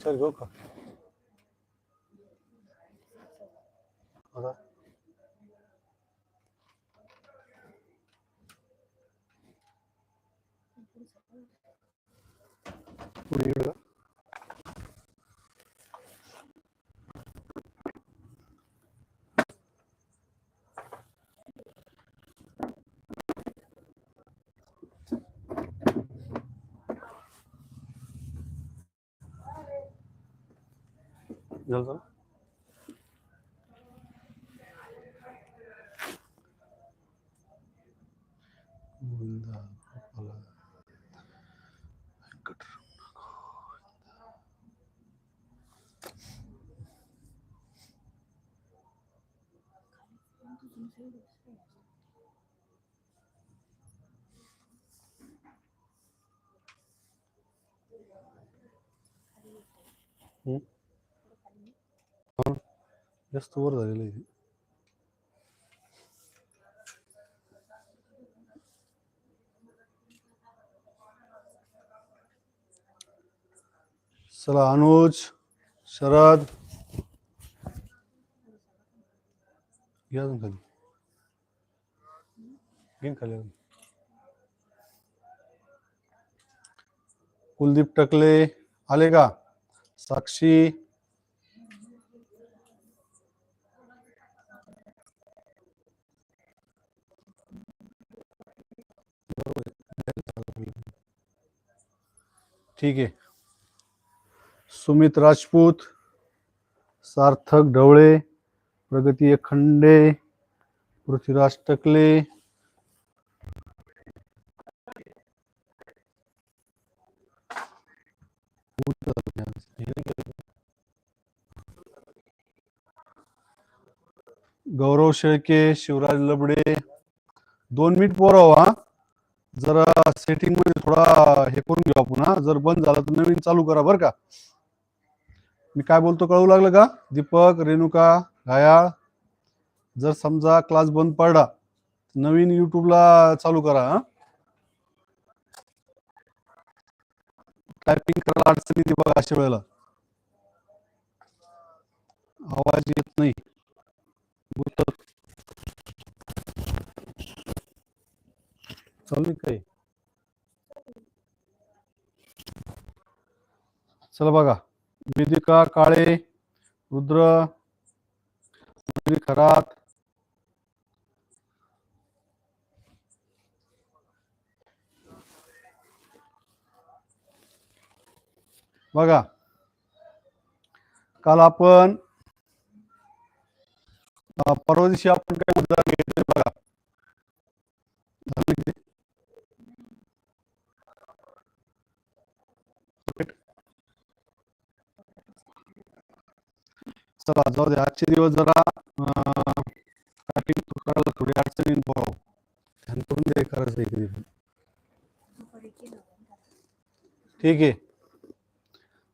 Sir घेऊ का? आता पुढे झालं. का? जास्त वर झालेलं आहे चला अनुज शरद घ्या खाली घेईन खाली कुलदीप टकले आले का साक्षी ठीक आहे. सुमित राजपूत सार्थक ढवळे प्रगती खंडे पृथ्वीराज टकले. गौरव शेळके शिवराज लबडे. दोन मिनिट पोराव हो, हा. जरा सेटिंगमध्ये थोडा हे करून घेऊ आपण हा. जर बंद झाला तर नवीन चालू करा बरं का. मी काय बोलतो कळू लागलं का? दीपक रेणुका घायाळ जर समजा क्लास बंद पडला नवीन युट्यूबला चालू करा हा. टायपिंग करायला अडचण येते बघा अशा वेळेला. आवाज येत नाही. चालू काय चला बघा. वेदिका काळे रुद्र खरात बघा. काल आपण परवा दिवशी आपण काय उदाहरण घेतले बघा. चला जाऊ दे. आजचे दिवस जरा थोडी अडचणी बोलाव ध्यान करून दे करायचं आहे कधी पण. ठीक आहे.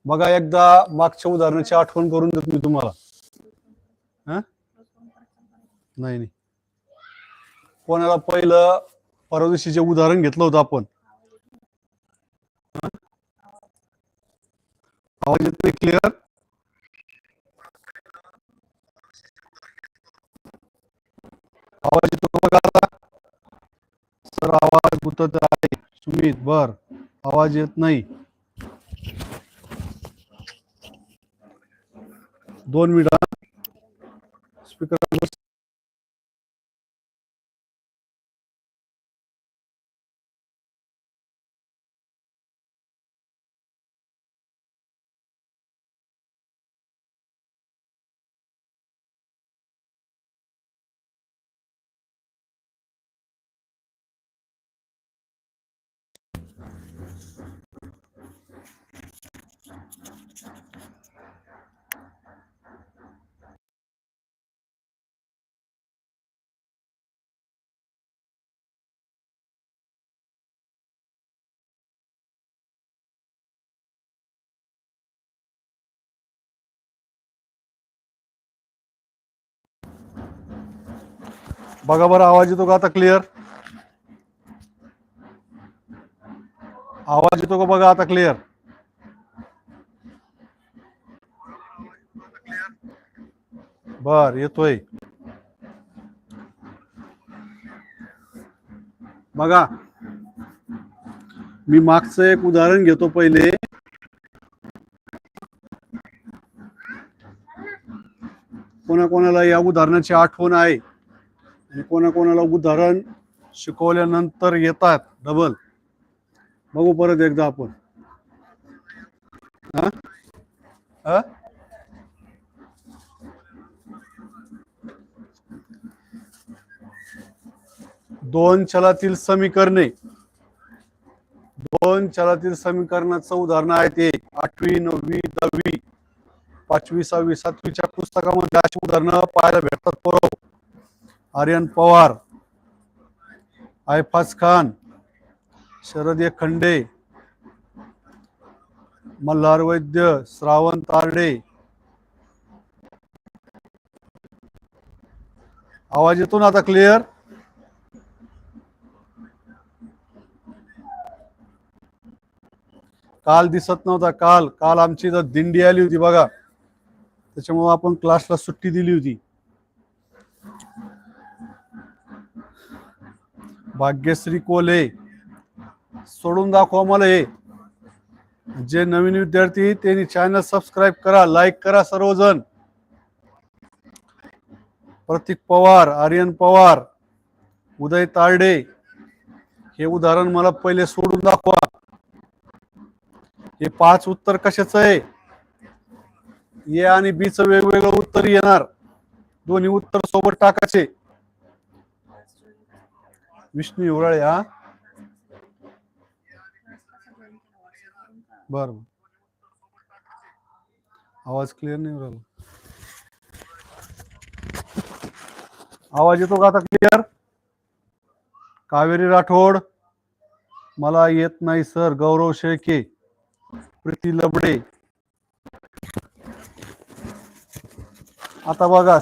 बघा एकदा मागच्या उदाहरणाची आठवण करून देतो मी तुम्हाला. हा? नाही नाही. कोणाला पहिलं परवा दिवशी जे उदाहरण घेतलं होतं आपण? हा? आवाज येतोय क्लिअर आवाज येतो बघा आता? सर आवाज गुतत आहे. सुमित बर. आवाज येत नाही. दोन मिनिट बघा बरं आवाज येतो का आता क्लिअर आवाज येतो का बघा आता क्लिअर बर येतोय. बघा मी मागचं एक उदाहरण घेतो पहिले. कोणाकोणाला या उदाहरणाची आठवण आहे? आणि कोणाकोणाला उदाहरण शिकवल्यानंतर येतात. डबल बघू परत एकदा आपण. हा? दोन चलातील समीकरणे. दोन चलातील समीकरणाचं उदाहरण आहे ते. आठवी नववी दहावी. पाचवी सहावी सातवीच्या पुस्तकामध्ये अशी उदाहरणं पाहायला भेटतात. परव आर्यन पवार आयफाज खान शरद खंडे मल्हार वैद्य श्रावण तारडे. आवाज येतो ना आता क्लिअर काल दिसत नव्हता काल काल आमची इथं दिंडी आली होती बघा. त्याच्यामुळे आपण क्लासला सुट्टी दिली होती. भाग्यश्री कोले सोडून दाखवा मला हे. जे नवीन विद्यार्थी त्यांनी चॅनल सबस्क्राईब करा लाईक करा सर्वजण. प्रतीक पवार आर्यन पवार उदय तारडे हे उदाहरण मला पहिले सोडून दाखवा. हे पाच उत्तर कशाचं आहे? ए आणि बीच वेगवेगळं उत्तर येणार. दोन्ही उत्तर सोबत टाकायचे. विष्णू हिवराळे हा? बर आवाज क्लिअर नाही राहिला. आवाज येतो का आता क्लिअर कावेरी राठोड मला येत नाही सर. गौरव शेळके प्रीती लबडे. आता बघा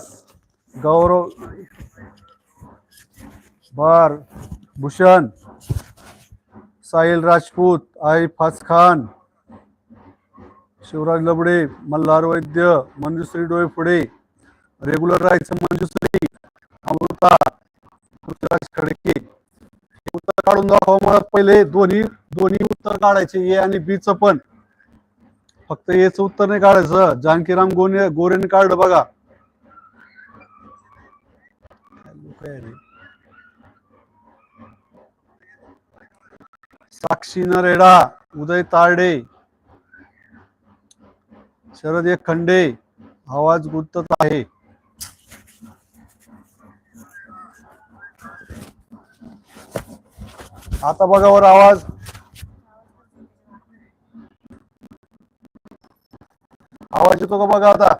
गौरव बर. भूषण साहिल राजपूत आरिफाज खान शिवराज लबडे मल्हार वैद्य मंजुश्री डोईफुडे रेग्युलर राहायचं मंजुश्री अमृता पृथ्वीराज खडके. उत्तर काढून दाखवा मला पहिले. दोन्ही दोन्ही उत्तर काढायचे ए आणि बीच पण. फक्त एच उत्तर नाही काढायचं. जानकीराम गोने गोरेने काढलं बघा काय रे? साक्षी नरेडा उदय तारडे शरद एक खंडे आवाज गुंतत आहे. आता बघा वर आवाज. आवाज येतो का बघा आता?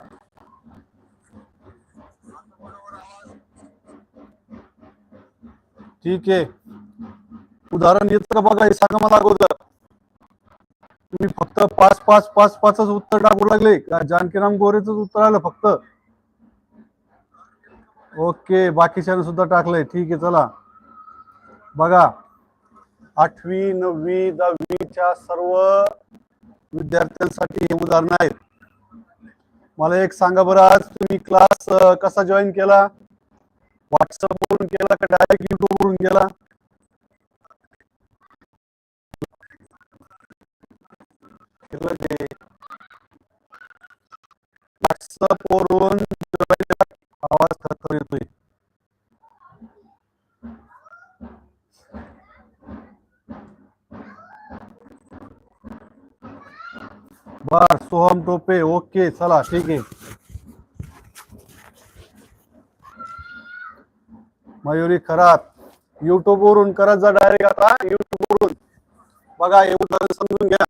ठीक आहे. उदाहरण येतं का बघा हे सांगा मला अगोदर. तुम्ही फक्त पाच पाच पाच पाचच उत्तर टाकू लागले. का जानकीराम गोरेच उत्तर आलं फक्त? ओके बाकीच्यानं सुद्धा टाकलंय. ठीक आहे चला. बघा आठवी नववी दहावीच्या सर्व विद्यार्थ्यांसाठी हे उदाहरण आहेत. मला एक सांगा बरं आज तुम्ही क्लास कसा जॉईन केला? व्हॉट्सअप वरून केला का डायरेक्ट युट्यूब वरून केला? व्हॉट्सअप आवाज खरखर येतोय बर सोहम टोपे ओके चला ठीक आहे. मयुरी खरात. युट्यूब वरून करत जा डायरेक्ट आता युट्यूब वरून. बघा एवढं समजून घ्या.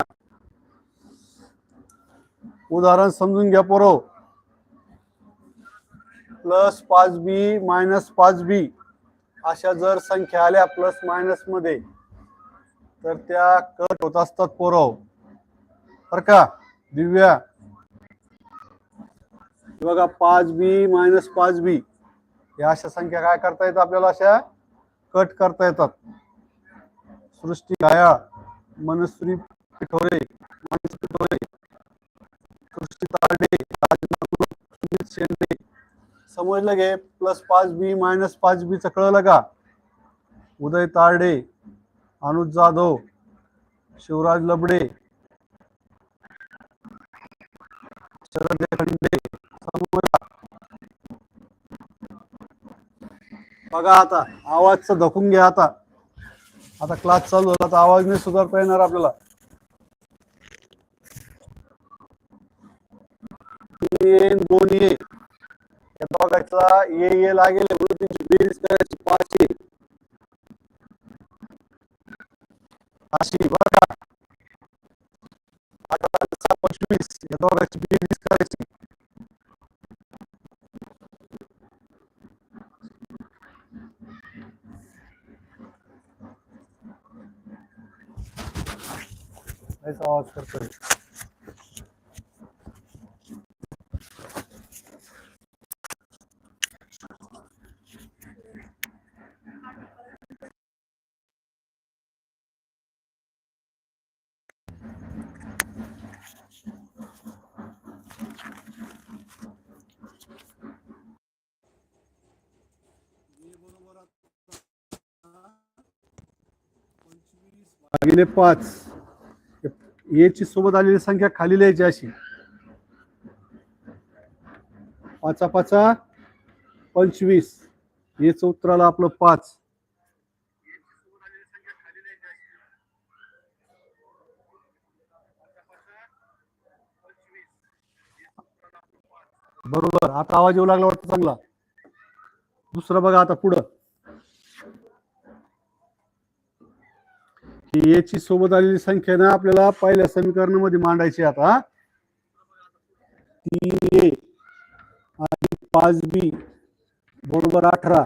उदाहरण समजून घ्या पोरो. प्लस पाच बी मायनस पाच बी अशा जर संख्या आल्या प्लस मायनसमध्ये तर त्या कट होत असतात पोरव बर का? दिव्या. बघा पाच बी मायनस पाच बी. या अशा संख्या काय करता येतात आपल्याला अशा? कट करता येतात. सृष्टी गाया मनश्री पिठोरे मानस पिठोरे सृष्टी तारडे सुनील शेंडे समजलं गे. प्लस पाच बी मायनस पाच बी च कळलं का? उदय तारडे अनुज जाधव शिवराज लबडे शरद खंडे बघा आता आवाजचं धकून घ्या आता. आता क्लास चालू झाला तर आवाज नाही सुधारता येणार आपल्याला. तीन दोन ये या दोघांचा ये ये लागेल म्हणून त्यांची बेरीज करायची पाच ये अशी बरं का? अठरा पंचवीस या दोघांची बेरीज करायची. आवाज करतोय. भागिले पाच. एची सोबत आलेली संख्या खाली लिहायची अशी पाचा पाचा पंचवीस. हेच उत्तराला आपलं पाच. बरोबर. आता आवाज येऊ लागला वाटतं चांगला. दुसरं बघा आता पुढं. की याची सोबत आलेली संख्या ना आपल्याला पहिल्या समीकरणामध्ये मांडायची आता. तीन ए आणि पाच बी बरोबर अठरा.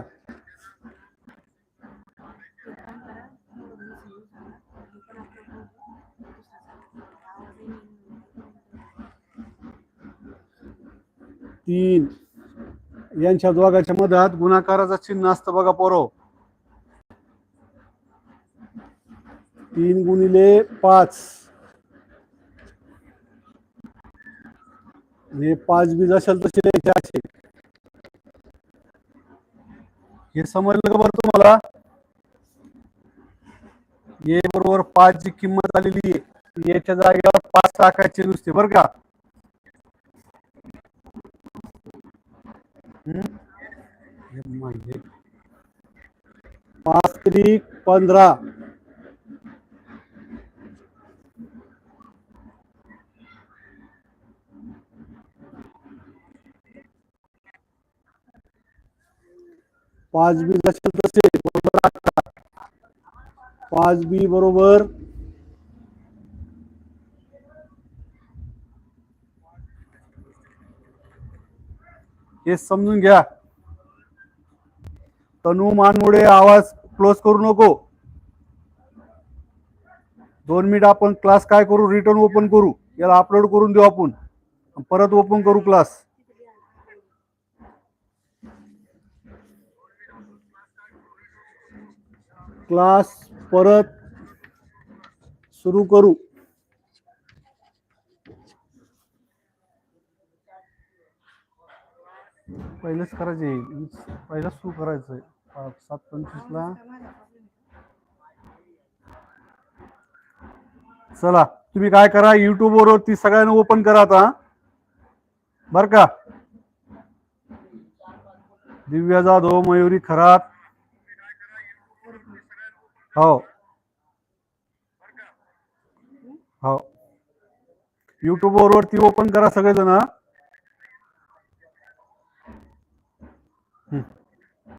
तीन. यांच्या दोघांच्या मधात गुणाकाराचं चिन्ह असतं बघा पोरो. तीन गुणिले पाच. हे पाच बीज असेल तसे द्यायचे असे हे समजलं का बरं तुम्हाला? ये बरोबर पाच जी किंमत आलेली आहे. याच्या जागेवर पाच टाकायचे नुसते बरं का? पाच त्रिक पंधरा पाच बी असेल तसे बरोबर। पाच बी बरोबर। हे समजून घ्या. तनू मानमुळे आवाज क्लोज करू नको. दोन मिनिट आपण क्लास काय करू रिटर्न ओपन करू. याला अपलोड करून देऊ आपण. परत ओपन करू क्लास क्लास परत सुरू करू. पहिलेच करायचे. पहिलाच सुरू करायचं पाच सात पंचवीसला चला तुम्ही काय करा युट्यूबवर ती सगळ्यांना ओपन करा आता बर का? दिव्या जाधव मयुरी खरात. हो. हो. युट्यूब वरती ओपन करा सगळेजण हं.